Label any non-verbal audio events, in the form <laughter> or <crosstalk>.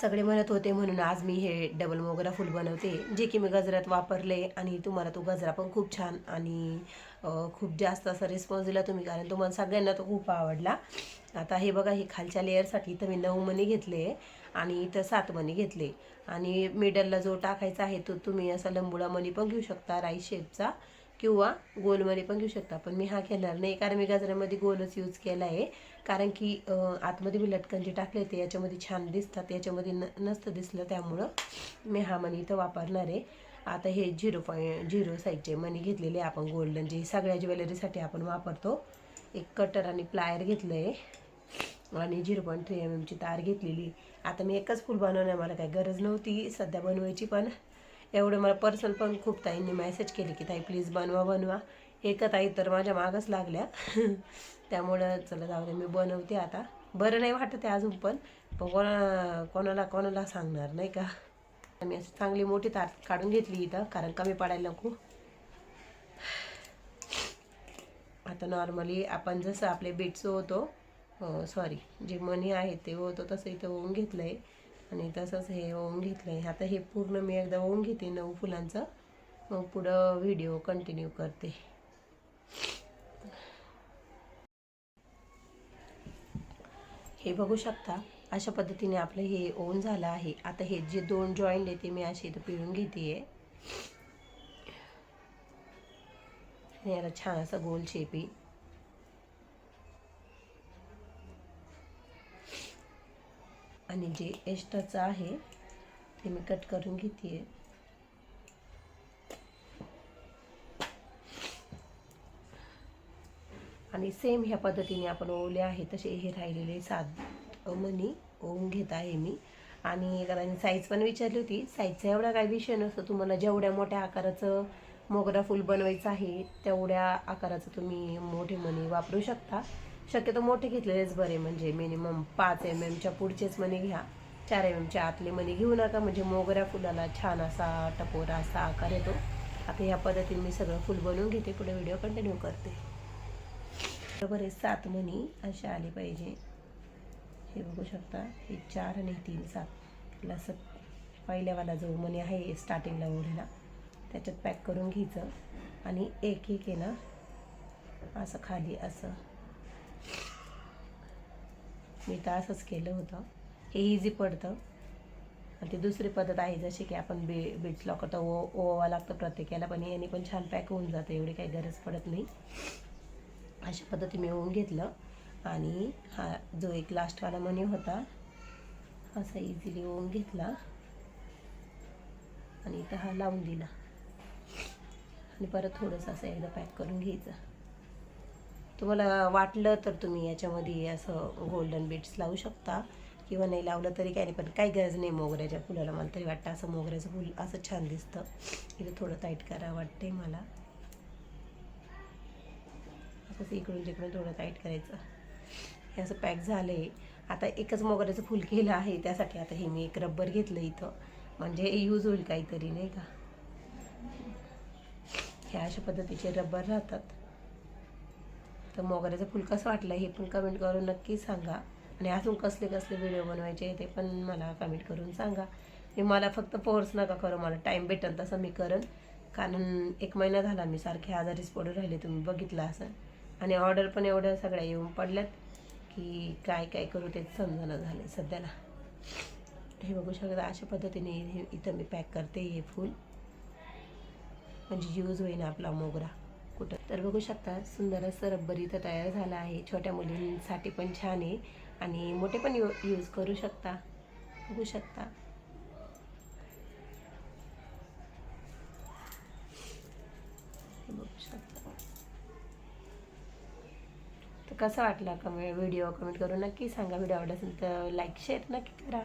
सगळे म्हणत होते म्हणून आज मी हे डबल मोगरा फुल बनवते जे की मी गजऱ्यात वापरले आणि तुम्हाला तो गजरा पण खूप छान आणि खूप जास्त असा रिस्पॉन्स दिला तुम्ही कारण तुम्हाला सगळ्यांना तो खूप आवडला. आता हे बघा हे खालच्या लेअरसाठी इथं मी नऊ मणी घेतले आणि इथं सात मणी घेतले. आणि मिडलला जो टाकायचा आहे तो तुम्ही असा लंबुळा मणी पण घेऊ शकता राईस शेपचा किंवा गोलमध्ये पण घेऊ शकता पण मी हा घेणार नाही. कारण मी गजऱ्यामध्ये गोलच यूज केला आहे. कारण की आतमध्ये मी लटकन जे टाकले ते याच्यामध्ये छान दिसतात. याच्यामध्ये न नसतं दिसलं त्यामुळं मी हा मनी इथं वापरणार आहे. आता हे झिरो पॉईंट झिरो साईजचे मनी घेतलेले आपण गोल्डन जे सगळ्या ज्वेलरीसाठी आपण वापरतो. एक कटर आणि प्लायर घेतलं आहे आणि झिरो पॉईंट थ्री एम एमची तार घेतलेली. आता मी एकच फुल बनवणार मला काही गरज नव्हती. सध्या बनवायची पण. एवढं मला पर्सनल पण खूप ताईंनी मेसेज केले की ताई प्लीज बनवा बनवा. एका ताई तर माझ्या मागच लागल्या. <laughs> त्यामुळं चला जाऊ दे मी बनवते आता. बरं नाही वाटत आहे अजून पण पण कोणा कोणाला कोणाला सांगणार नाही का? मी अशी चांगली मोठी तार काढून घेतली इथं कारण कमी पडायला नको. आता नॉर्मली आपण जसं आपले बीट्स होतो सॉरी जे मनी आहे ते होतो तसं इथं होऊन घेतलं आहे आणि तसंच हे ओवून घेतलं आहे आता हे पूर्ण मी एकदा ओवून घेते नऊ फुलांचं. मग पुढं व्हिडिओ कंटिन्यू करते. हे बघू शकता अशा पद्धतीने आपलं हे ओन झालं आहे. आता हे जे दोन जॉईंट आहे ते मी असे इथं पिळून घेते याला छान असा गोल शेप आणि जे एक्स्ट्राचं आहे ते मी कट करून घेते. आणि सेम ह्या पद्धतीने आपण ओवले आहे तसे हे राहिलेले सात मनी ओवून घेत आहे मी. आणि कारण साईज पण विचारली होती. साईजचा एवढा काही विषय नसतो. तुम्हाला जेवढ्या मोठ्या आकाराचं मोगरा फुल बनवायचं आहे तेवढ्या आकाराचं तुम्ही मोठे मणी वापरू शकता. शक्यतो मोठे घेतलेलेच बरे म्हणजे मिनिमम पाच एम एमच्या पुढचेच मणी घ्या. चार एम एमच्या आतले मणी घेऊ नका म्हणजे मोगऱ्या फुलाला छान असा टपोरा असा आकार येतो. आता ह्या पद्धतीने मी सगळं फुल बनवून घेते पुढे व्हिडिओ कंटिन्यू करते. बरोबर आहे सात मणी असे आले पाहिजे. हे बघू शकता हे चार आणि तीन सात. याला असं पहिल्यावाला जो मणी आहे स्टार्टिंगला ओढलेला त्याच्यात पॅक करून घ्यायचं. आणि एक एक आहे ना असं खाली असं. मी तर असंच केलं होतं. हे इझी पडतं. आणि ती दुसरी पद्धत आहे जशी की आपण बे बीट्स लॉकर तर ओ ओवा लागतं प्रत्येकाला पण याने पण छान पॅक होऊन जातं एवढी काही गरज पडत नाही. अशा पद्धती मी होऊन घेतलं. आणि हा जो एक लास्टवाला मनी होता असा इझिली होऊन घेतला. आणि इथं हा लावून दिला. आणि परत थोडंसं असं एकदा पॅक करून घ्यायचं. तुम्हाला वाटलं तर तुम्ही याच्यामध्ये असं गोल्डन बीट्स लावू शकता. किंवा नाही लावलं तरी काही नाही पण काही गरज नाही मोगऱ्याच्या फुलाला. मला तरी वाटतं असं मोगऱ्याचं फुल असं छान दिसतं. इथं थोडं टाईट करा वाटते मला. असंच इकडून तिकडून थोडं टाईट करायचं. हे असं पॅक झालं आहे आता एकच मोगऱ्याचं फुल केलं आहे त्यासाठी आता हे मी एक रब्बर घेतलं इथं. म्हणजे यूज होईल काहीतरी नाही का? ह्या अशा पद्धतीचे रब्बर राहतात. तर मोगऱ्याचं फुल कसं वाटलं हे पण कमेंट करून नक्की सांगा. आणि अजून कसले कसले व्हिडिओ बनवायचे ते पण मला कमेंट करून सांगा. मी मला फक्त फोर्स नका करू मला टाईम भेटेल तसं मी करेन. कारण एक महिना झाला मी सारखे आजारीच पडून राहिले तुम्ही बघितलं असं आणि ऑर्डर पण एवढ्या सगळ्या येऊन पडल्यात की काय काय करू तेच समजणं झालं सध्याला. हे बघू शकता अशा पद्धतीने हे इथं मी पॅक करते हे फूल. म्हणजे यूज होईन आपला मोगरा. कुठं? तर बघू शकता सुंदर असं रब्बर इथं तयार झालं आहे. छोट्या मुलींसाठी पण छान आहे आणि मोठे पण यू यूज करू शकता. बघू शकता. बघू शकता. तर कसा वाटला? कमेंट व्हिडिओ कमेंट करून नक्की सांगा. व्हिडिओ आवडला असेल तर लाईक शेअर नक्की करा.